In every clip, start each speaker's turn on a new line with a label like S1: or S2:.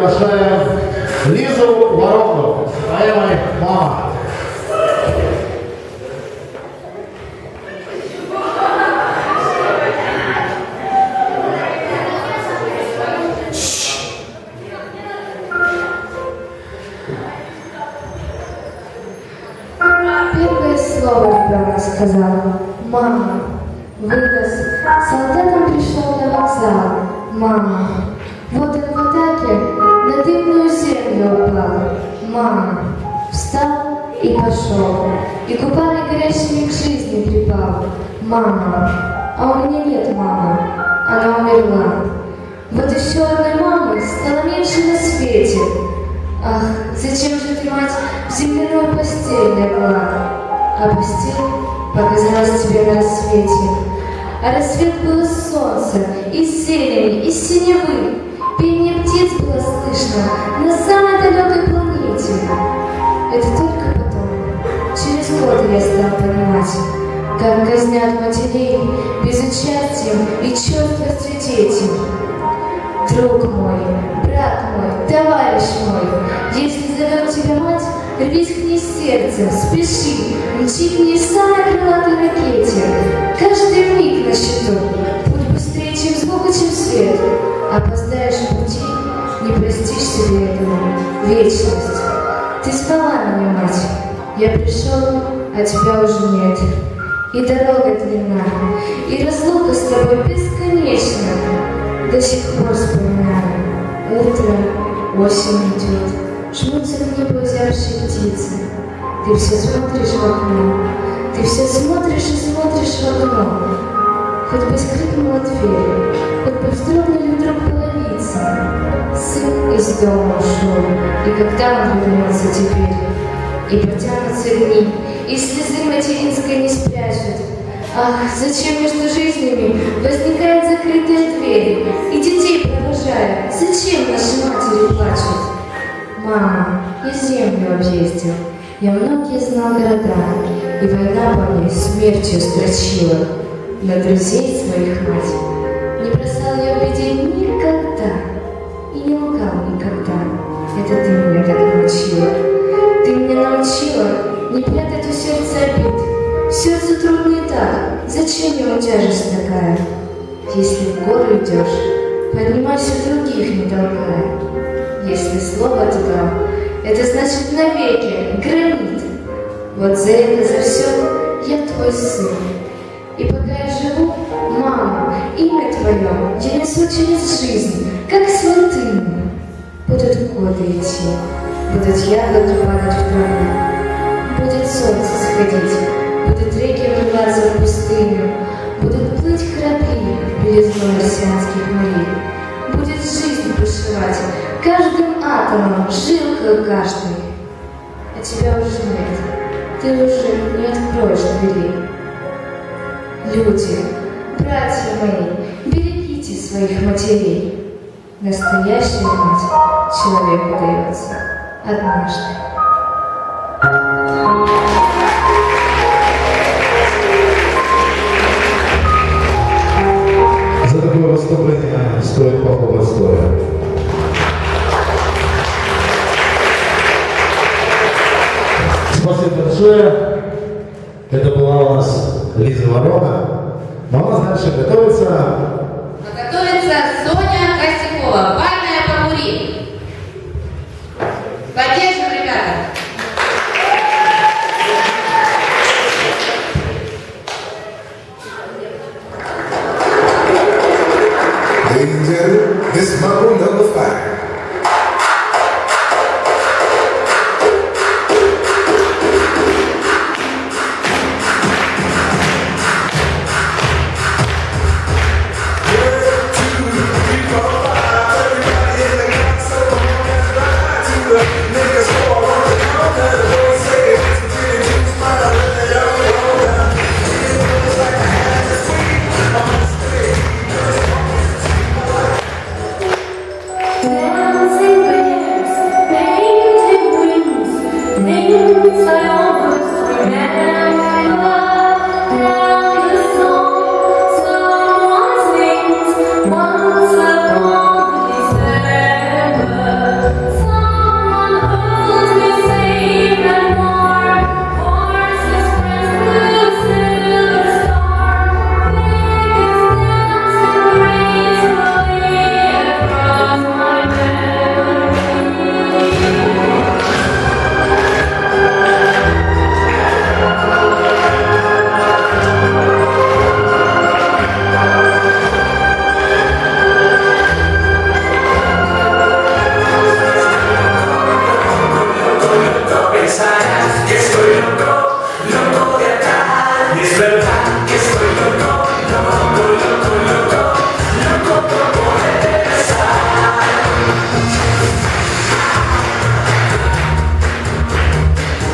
S1: приглашаем Лизу Ворону поэмой «Мама».
S2: И пошел. И губами горящими к жизни припал. Мама. А у меня нет мамы. Она умерла. Вот еще одной мамы стало меньше на свете. Ах, зачем же ты, мать, в земляную постель легла? А постель показалась тебе на рассвете. А рассвет было солнце, и зелень, и синевы. Пение птиц было слышно на самой далекой планете. Это только год я стал понимать, как казнят матерей безучастием и черствостью дети. Друг мой, брат мой, товарищ мой, если зовет тебя мать, рвись к ней сердцем, спеши, мчи к ней самой крылатой ракете. Каждый миг на счету, путь быстрее, чем звук чем свет. Опоздаешь в пути, не простишь себе этого. Вечность. Ты спала меня, мать, я пришел, а тебя уже нет. И дорога длинна, и разлука с тобой бесконечна. До сих пор вспоминаю. Утро, осень идет, жмутся к небу озябшие птицы. Ты все смотришь в окно, ты все смотришь и смотришь в окно. Хоть бы скрипнула дверь, хоть бы вздрогнули вдруг половицы. Сын из дома ушел, и когда он вернется теперь? И потянутся дни, и слезы материнской не спрячут. Ах, зачем между жизнями возникает закрытая дверь, и детей провожают? Зачем наши матери плачут? Мама, я землю объездил, я многие знал города, и война по мне смертью строчила. На друзей своих мать не бросал я в беде никогда, и не лгал никогда. Это ты меня так научила. Ты меня научила не прятать у сердца обид. Сердцу трудно и так, зачем ему тяжесть такая? Если в горы идешь, поднимайся других не толкая. Если слово ты дал, это значит навеки, гранит. Вот за это, за все я твой сын. И пока я живу, мама, имя твое я несу через жизнь, как святыню. Будут годы идти, будут ягоды падать в траву, будет солнце сходить, будут реки врываться в пустыню, будут плыть корабли в белизну марсианских морей, будет жизнь бушевать каждым атомом, жилкой каждой. А тебя уже нет, ты уже не откроешь двери. Люди, братья мои, берегите своих матерей. Настоящая мать человеку дается однажды.
S1: Стоит похлопать стоя. Спасибо большое. Это была у нас Лиза Ворона. Но у нас дальше готовится
S3: Готовится Соня Косякова. Бальная Памури. Поддержим, ребята.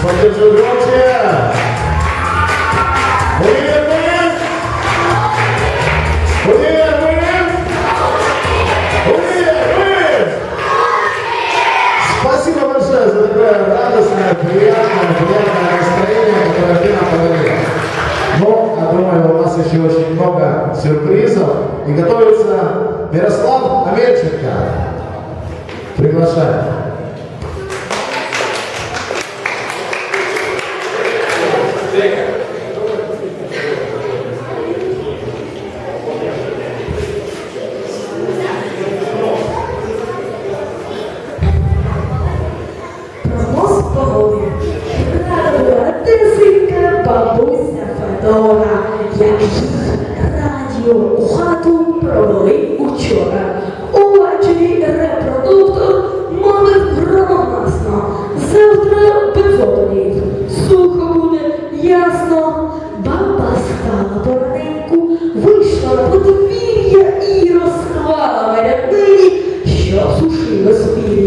S1: Поддержу громче. Уверены? Уверены? Уверены? Спасибо большое за такое радостное, приятное, приятное настроение, которое ты нам подарил. Но, я думаю, у нас еще очень много сюрпризов. И готовится Мирослав Амельченко. Приглашаем.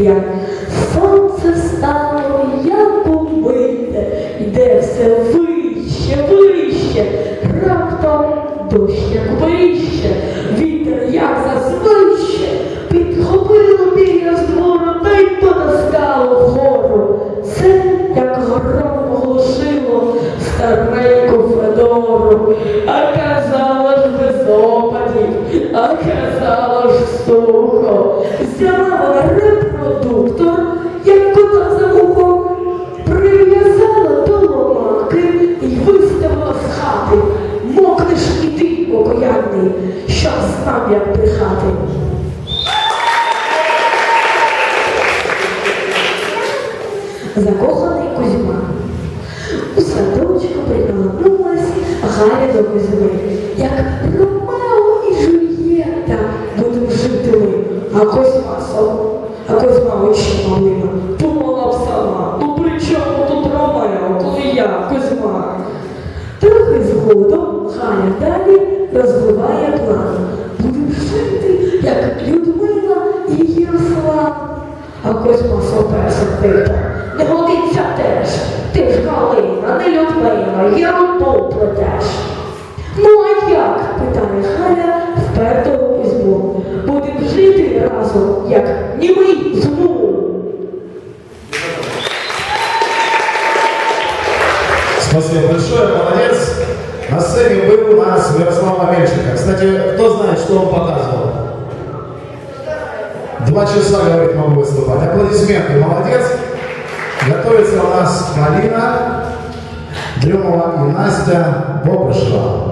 S4: Hallelujah. Кузьма? Трохи згодом Галя далі розвиває план. Будемо жити, як Людмила і Ярослав. А Кузьма соперся типа. Не годиться теж. Ти ж Галина, не Людмила, ерунду плетеш. Ну а як? питає Галя впертого Кузьму. Будемо жити разом, як німий зму.
S1: Спасибо большое, молодец. На сцене был у нас Мирослав Амельченко. Кстати, кто знает, что он показывал? Два часа, говорит, могу выступать. Аплодисменты, молодец. Готовится у нас Полина Дрюмова и Настя Бобышева.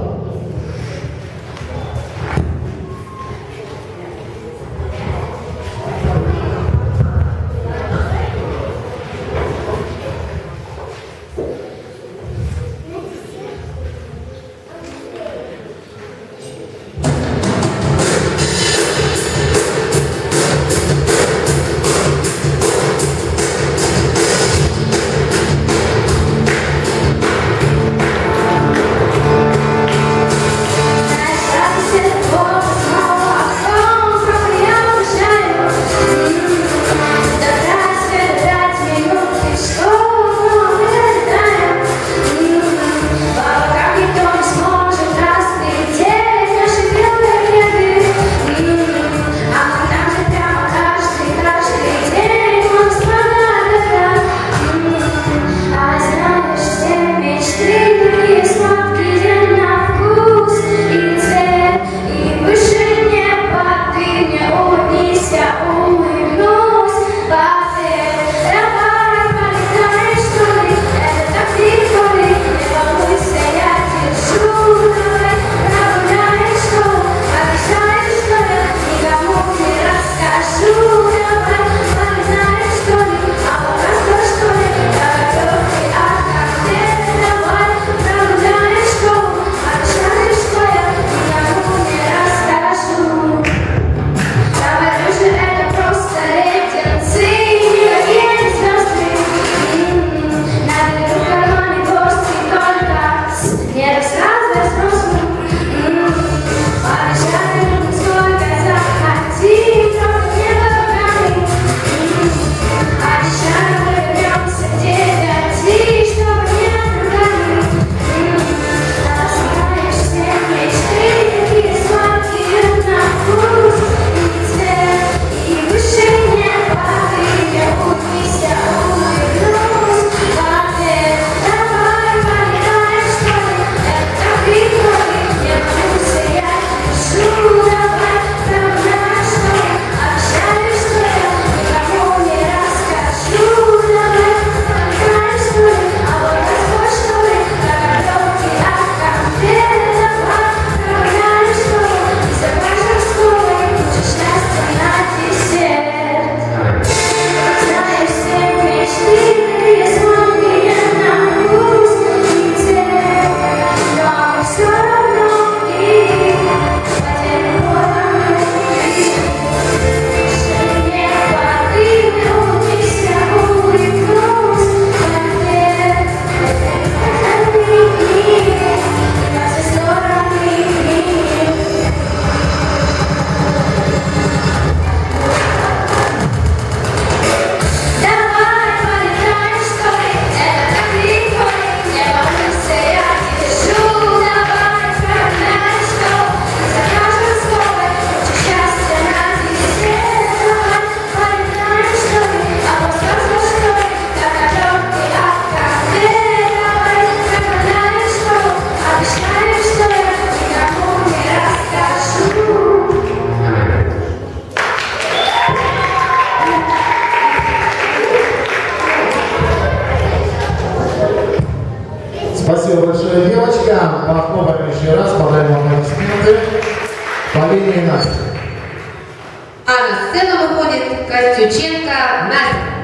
S3: А на сцену выходит Костюченко Настя.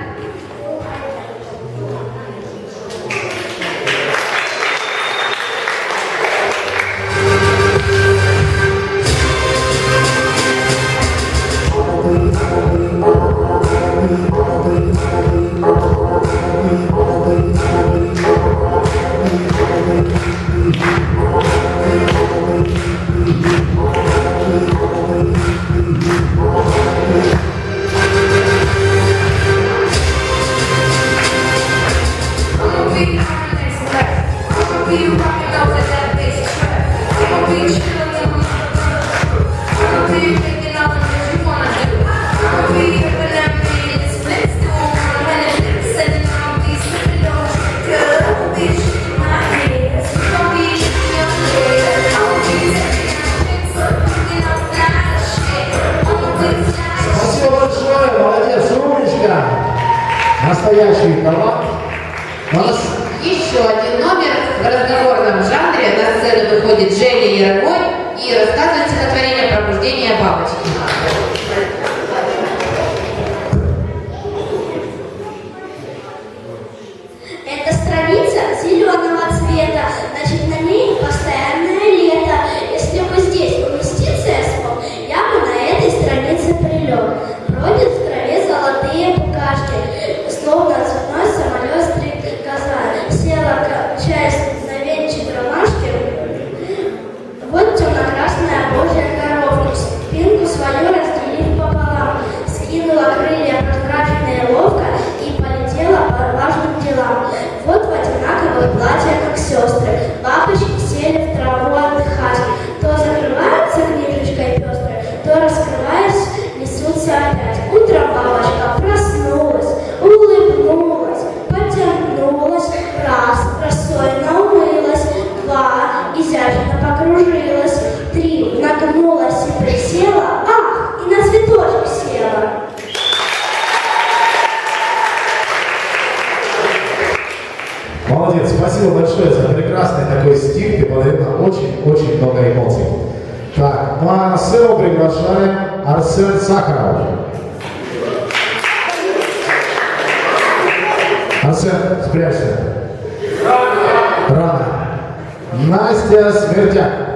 S3: огонь» и рассказывает стихотворение «Пробуждение бабочки».
S1: спасибо большое за прекрасный такой стих, ты подарил очень-очень много эмоций. Так, ну а Арсену приглашаем Арсен Сахаров. Арсен, спрячься. Рано. Рано. Настя Смертяк.